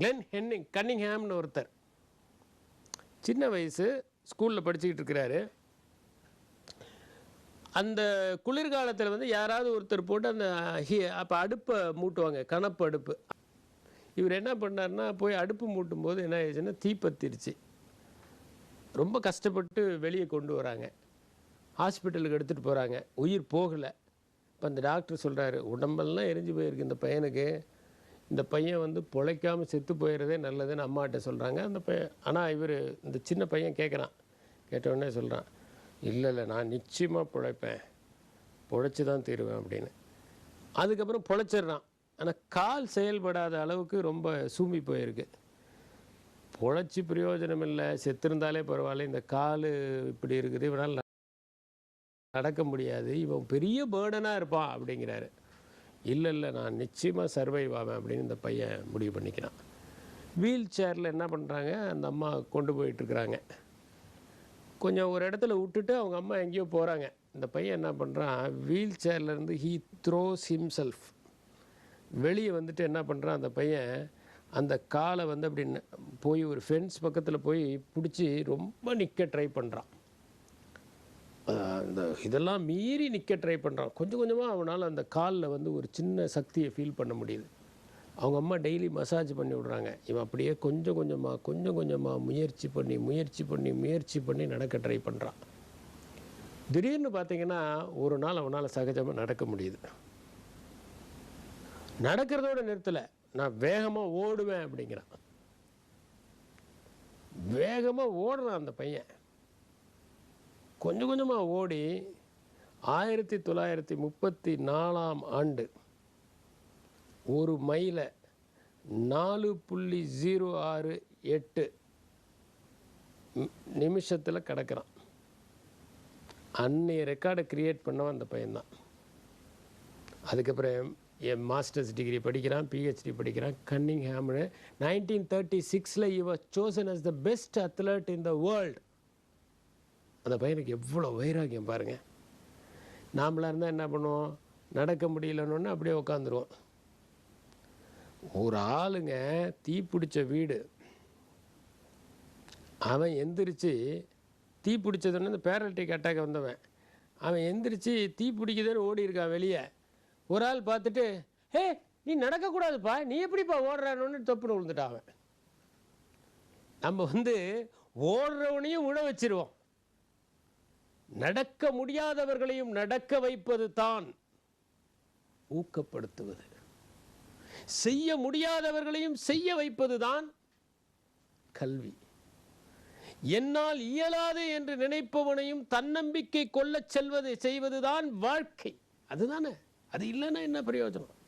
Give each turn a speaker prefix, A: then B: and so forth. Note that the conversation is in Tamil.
A: கிளென் ஹென்னிங் கன்னிங்ஹாம்னு ஒருத்தர் சின்ன வயசு ஸ்கூலில் படிச்சுக்கிட்டு இருக்கிறாரு அந்த குளிர்காலத்தில் வந்து யாராவது ஒருத்தர் போட்டு அந்த ஹி அப்போ அடுப்பை மூட்டுவாங்க கணப்பு அடுப்பு இவர் என்ன பண்ணார்னா போய் அடுப்பு மூட்டும் போது என்ன ஆயிடுச்சுன்னா தீப்பத்திருச்சு ரொம்ப கஷ்டப்பட்டு வெளியே கொண்டு வராங்க ஹாஸ்பிட்டலுக்கு எடுத்துகிட்டு போகிறாங்க உயிர் போகலை இப்போ அந்த டாக்டர் சொல்கிறாரு உடம்பெல்லாம் எரிஞ்சு போயிருக்கு இந்த பையனுக்கு இந்த பையன் வந்து பிழைக்காமல் செத்து போயிடுறதே நல்லதுன்னு அம்மாட்ட சொல்கிறாங்க அந்த பையன் ஆனால் இவர் இந்த சின்ன பையன் கேட்குறான் கேட்டவுடனே சொல்கிறான் இல்லை இல்லை நான் நிச்சயமாக பிழைப்பேன் பிழைச்சி தான் தீருவேன் அப்படின்னு அதுக்கப்புறம் பிழைச்சிட்றான் ஆனால் கால் செயல்படாத அளவுக்கு ரொம்ப சூம்பி போயிருக்கு பிழைச்சி பிரயோஜனம் இல்லை செத்திருந்தாலே பரவாயில்ல இந்த கால் இப்படி இருக்குது இவனால் நடக்க முடியாது இவன் பெரிய பேர்டனாக இருப்பான் அப்படிங்கிறாரு இல்லை இல்லை நான் நிச்சயமாக சர்வைவ் ஆவேன் அப்படின்னு இந்த பையன் முடிவு பண்ணிக்கிறான் வீல் சேரில் என்ன பண்ணுறாங்க அந்த அம்மா கொண்டு போயிட்டுருக்குறாங்க கொஞ்சம் ஒரு இடத்துல விட்டுட்டு அவங்க அம்மா எங்கேயோ போகிறாங்க இந்த பையன் என்ன பண்ணுறான் வீல் சேர்லேருந்து ஹீ த்ரோஸ் ஹிம்செல்ஃப் வெளியே வந்துட்டு என்ன பண்ணுறான் அந்த பையன் அந்த காலை வந்து அப்படின்னு போய் ஒரு ஃபென்ஸ் பக்கத்தில் போய் பிடிச்சி ரொம்ப நிற்க ட்ரை பண்ணுறான் இந்த இதெல்லாம் மீறி நிற்க ட்ரை பண்ணுறான் கொஞ்சம் கொஞ்சமாக அவனால் அந்த காலில் வந்து ஒரு சின்ன சக்தியை ஃபீல் பண்ண முடியுது அவங்க அம்மா டெய்லி மசாஜ் பண்ணி விடுறாங்க இவன் அப்படியே கொஞ்சம் கொஞ்சமாக கொஞ்சம் கொஞ்சமாக முயற்சி பண்ணி முயற்சி பண்ணி முயற்சி பண்ணி நடக்க ட்ரை பண்ணுறான் திடீர்னு பார்த்தீங்கன்னா ஒரு நாள் அவனால் சகஜமாக நடக்க முடியுது நடக்கிறதோட நிறுத்தலை நான் வேகமாக ஓடுவேன் அப்படிங்கிறான் வேகமாக ஓடுறான் அந்த பையன் கொஞ்சம் கொஞ்சமாக ஓடி ஆயிரத்தி தொள்ளாயிரத்தி முப்பத்தி நாலாம் ஆண்டு ஒரு மைலை நாலு புள்ளி ஜீரோ ஆறு எட்டு நிமிஷத்தில் கிடக்கிறான் அன்னைய ரெக்கார்டை க்ரியேட் பண்ணவன் அந்த பையன்தான் அதுக்கப்புறம் என் மாஸ்டர்ஸ் டிகிரி படிக்கிறான் பிஹெச்டி படிக்கிறான் கன்னிங் ஹேமு நைன்டீன் தேர்ட்டி சிக்ஸில் இவர் chosen as the best athlete in the world அந்த பையனுக்கு எவ்வளோ வைராக்கியம் பாருங்கள் நாமளாக இருந்தால் என்ன பண்ணுவோம் நடக்க முடியலன்னு அப்படியே உக்காந்துருவோம் ஒரு ஆளுங்க தீப்பிடிச்ச வீடு அவன் எந்திரிச்சு தீ பிடிச்சதுன்னு இந்த பேரலிட்டிக் அட்டாக் வந்தவன் அவன் எந்திரிச்சு தீ பிடிக்குதுன்னு ஓடி இருக்கான் வெளியே ஒரு ஆள் பார்த்துட்டு ஹே நீ நடக்கக்கூடாதுப்பா நீ எப்படிப்பா ஓடுறானு தொப்புன்னு விழுந்துட்டான் அவன் நம்ம வந்து ஓடுறவனையும் உழ வச்சிருவோம் நடக்க முடியாதவர்களையும் நடக்க வைப்பது தான் ஊக்கப்படுத்துவது செய்ய முடியாதவர்களையும் செய்ய வைப்பது தான் கல்வி என்னால் இயலாது என்று நினைப்பவனையும் தன்னம்பிக்கை கொள்ளச் செல்வது செய்வதுதான் வாழ்க்கை அதுதானே அது இல்லைன்னா என்ன பிரயோஜனம்